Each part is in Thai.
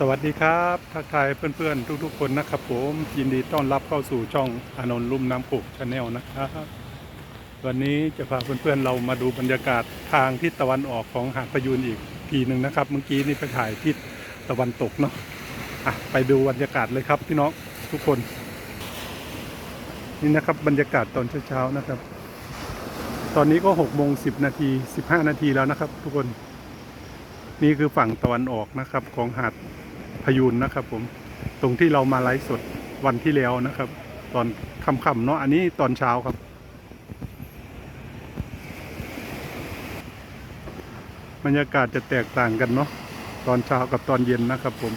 สวัสดีครับทักทายเพื่อนๆ ทุกๆ คนนะครับผมยินดีต้อนรับเข้าสู่ช่องอานนท์ลุ่มน้ำปุกชาแนลนะครับวันนี้จะพาเพื่อนๆเรามาดูบรรยากาศทางทิศตะวันออกของหาดประยูนอีกทีหนึ่งนะครับ เมื่อกี้นี่ไปถ่ายทิศตะวันตกเนาะอะไปดูบรรยากาศเลยครับพี่น้องทุกคน นี่นะครับบรรยากาศตอนเช้าๆนะครับ ตอนนี้ก็6โมง10นาที15นาทีแล้วนะครับ ทุกคนนี่คือฝั่งตะวันออกนะครับของหาด พยูนนะครับ ผมตรงที่เรามาไลฟ์สดวันที่แล้วนะครับ ตอนค่ำๆเนาะอันนี้ตอนเช้าครับ บรรยากาศจะแตกต่างกันเนาะตอนเช้ากับตอนเย็นนะครับ ผม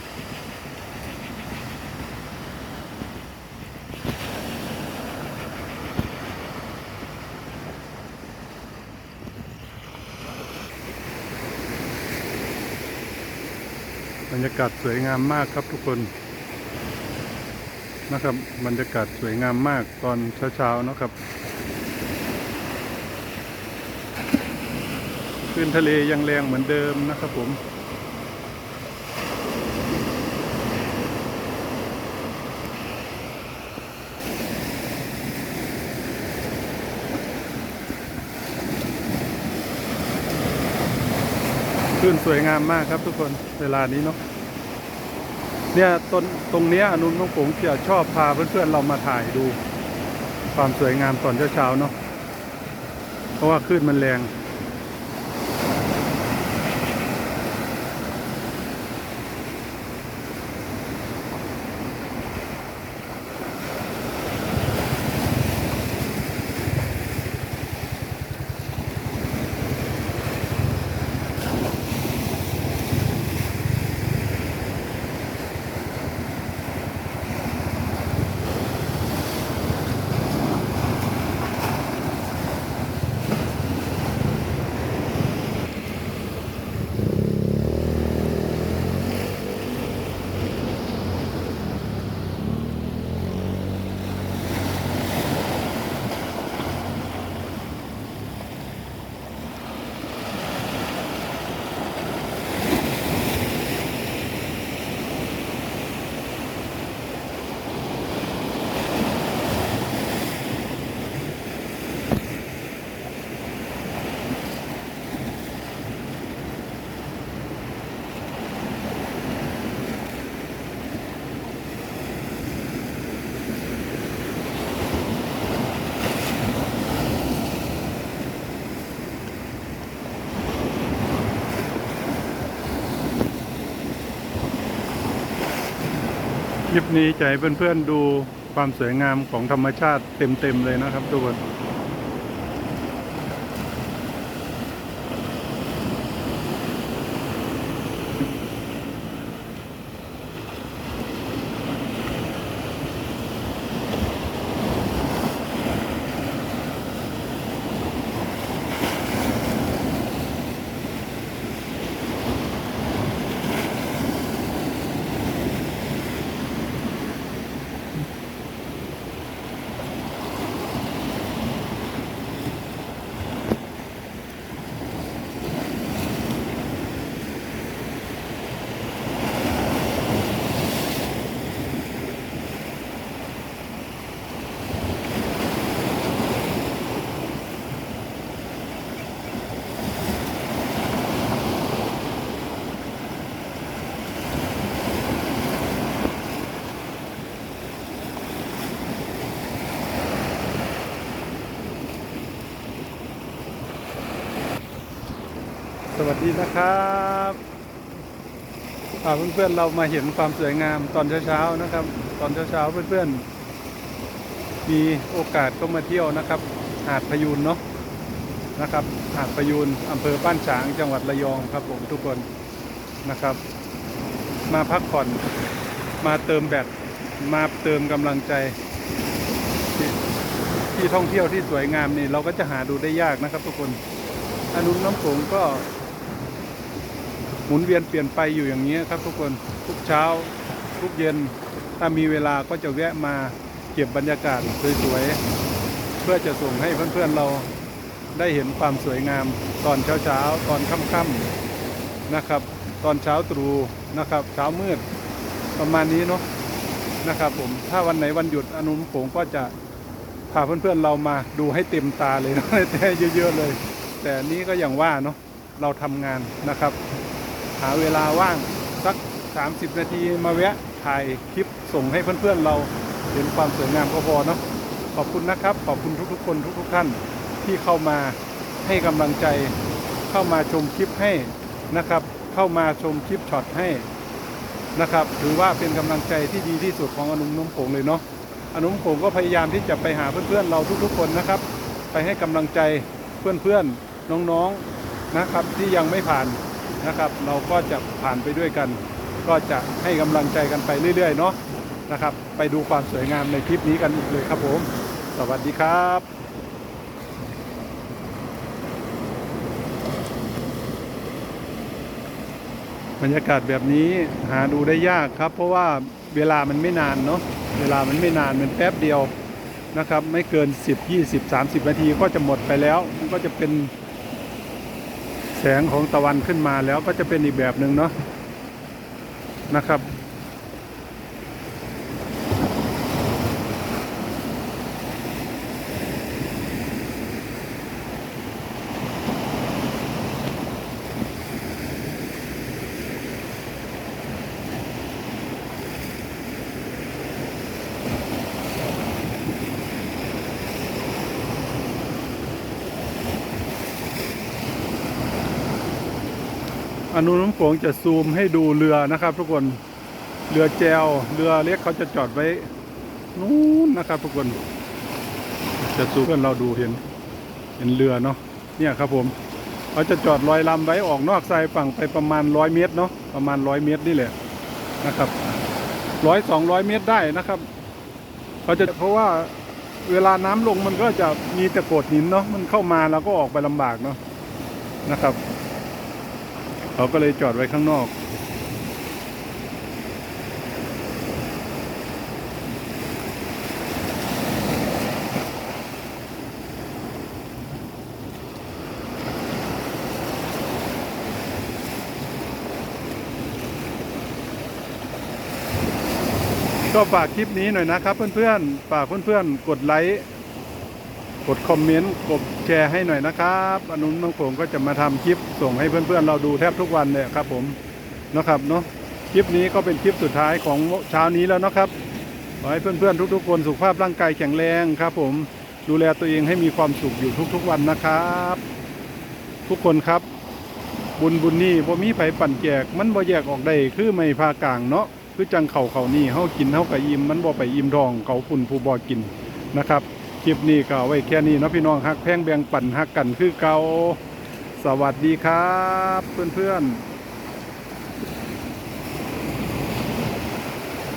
รรยากาศสวยงามมากครับทุกคนนะครับ บรรยากาศสวยงามมากตอนเช้าๆนะครับคลื่นทะเลยังแรงเหมือนเดิมนะครับผมคลื่นสวยงามมากครับทุกคนเวลานี้เนาะ เนี่ยต้นตรงเนี้ยอนุน้องผงจะชอบพาเพื่อนๆเรามาถ่ายดู ความสวยงามตอนเช้าๆเนาะเพราะว่าคลื่นมันแรง ลิปนี้จะให้เพื่อนๆดูความสวยงามของธรรมชาติเต็มๆเลยนะครับทุกคน สวัสดีนะครับพาเพื่อนๆเรามาเห็นความสวยงามตอนเช้าๆนะครับ ตอนเช้าๆเพื่อนๆ มีโอกาสก็มาเที่ยวนะครับ หาดพยูนเนาะนะครับ หาดพยูนอำเภอบ้านฉางจังหวัดระยองครับผมทุกคนนะครับ มาพักผ่อนมาเติมแบตมาเติมกำลังใจ ที่ที่ท่องเที่ยวที่สวยงามนี่เราก็จะหาดูได้ยากนะครับ ทุกคนอนุน้ำโขงก็ หมุนเวียนเปลี่ยนไปอยู่อย่างนี้ครับทุกคนทุกเช้า ทุกเย็น ถ้ามีเวลาก็จะแวะมาเก็บบรรยากาศสวยๆเพื่อจะส่งให้เพื่อนๆเราได้เห็นความสวยงามตอนเช้าๆตอนค่ำๆนะครับ ตอนเช้าตรู่นะครับ เช้ามืดประมาณนี้เนาะนะครับผมถ้าวันไหนวันหยุดอนุมผมก็จะพาเพื่อนๆเรามาดูให้เต็มตาเลยเนาะแต่เยอะๆเลย แต่นนี้ก็อย่างว่าเนาะเราทำงานนะครับ หาเวลาว่างสัก 30 นาทีมาแวะถ่ายคลิปส่งให้เพื่อนๆเราเห็นความสวยงามก็พอเนาะขอบคุณนะครับ ขอบคุณทุกๆ คนทุกๆท่านที่เข้ามาให้กำลังใจ เข้ามาชมคลิปให้นะครับ เข้ามาชมคลิปช็อตให้นะครับถือว่าเป็นกำลังใจที่ดีที่สุดของอนุมนุ่มโขงเลยเนาะอนุมโขงก็พยายามที่จะไปหาเพื่อนๆเราทุกๆ คนนะครับ ไปให้กำลังใจเพื่อนๆน้องๆนะครับที่ยังไม่ผ่าน นะครับ เราก็จะผ่านไปด้วยกัน ก็จะให้กำลังใจกันไปเรื่อยๆเนาะนะครับ ไปดูความสวยงามในคลิปนี้กันอีกเลยครับผม สวัสดีครับบรรยากาศแบบนี้หาดูได้ยากครับ เพราะว่าเวลามันไม่นานเนาะเวลามันไม่นานมันแป๊บเดียวนะครับ ไม่เกิน 10 20 30 นาทีก็จะหมดไปแล้ว มันก็จะเป็น แสงของตะวันขึ้นมาแล้วก็จะเป็นอีกแบบหนึ่งเนาะนะครับ อนุน้ำโขงจะซูมให้ดูเรือนะครับ ทุกคนเรือแจวเรือเล็กเขาจะจอดไว้นู้นนะครับ ทุกคน จะซูมเพื่อนเราดูเห็น เห็นเรือเนาะเนี่ยครับผมเขาจะจอดลอยลำไว้ออกนอกทรายฝั่งไปประมาณร้อยเมตรเนาะประมาณร้อยเมตรนี่แหละนะครับร้อยสองร้อยเมตรได้นะครับเขาจะเพราะว่าเวลาน้ำลงมันก็จะมีต่โขดหินเนาะมันเข้ามาแล้วก็ออกไปลำบากเนาะนะครับ เขาก็เลยจอดไว้ข้างนอก ก็ฝากคลิปนี้หน่อยนะครับเพื่อนๆ ฝากเพื่อนๆ กดไลค์ กดคอมเมนต์กดแชร์ให้หน่อยนะครับอนุน้องผมก็จะมาทำคลิปส่งให้เพื่อนๆ เราดูแทบทุกวันเลยครับผมนะครับเนาะคลิปนี้ก็เป็นคลิปสุดท้ายของเช้านี้แล้วนะครับขอให้เพื่อนๆ ทุกๆ คนสุขภาพร่างกายแข็งแรงครับ ผมดูแลตัวเองให้มีความสุขอยู่ทุกๆวันนะครับ ทุกคนครับบุญบุญนี่บ่มีไผปั่นแจกมันบ่แยกออกได้คือไม่พากลางเนาะคือจังเข่าเขานี่เฮากินเฮาก็อิ่มมันบ่ไปอิ่มทองเขาปุ่นผู้บ่กินนะครับ ลิปนี้ก็ไว้แค่นี้เนาะพี่น้องฮักแพงแบ่งปั่นฮักกันคือเก่าสวัสดีครับ เพื่อนๆ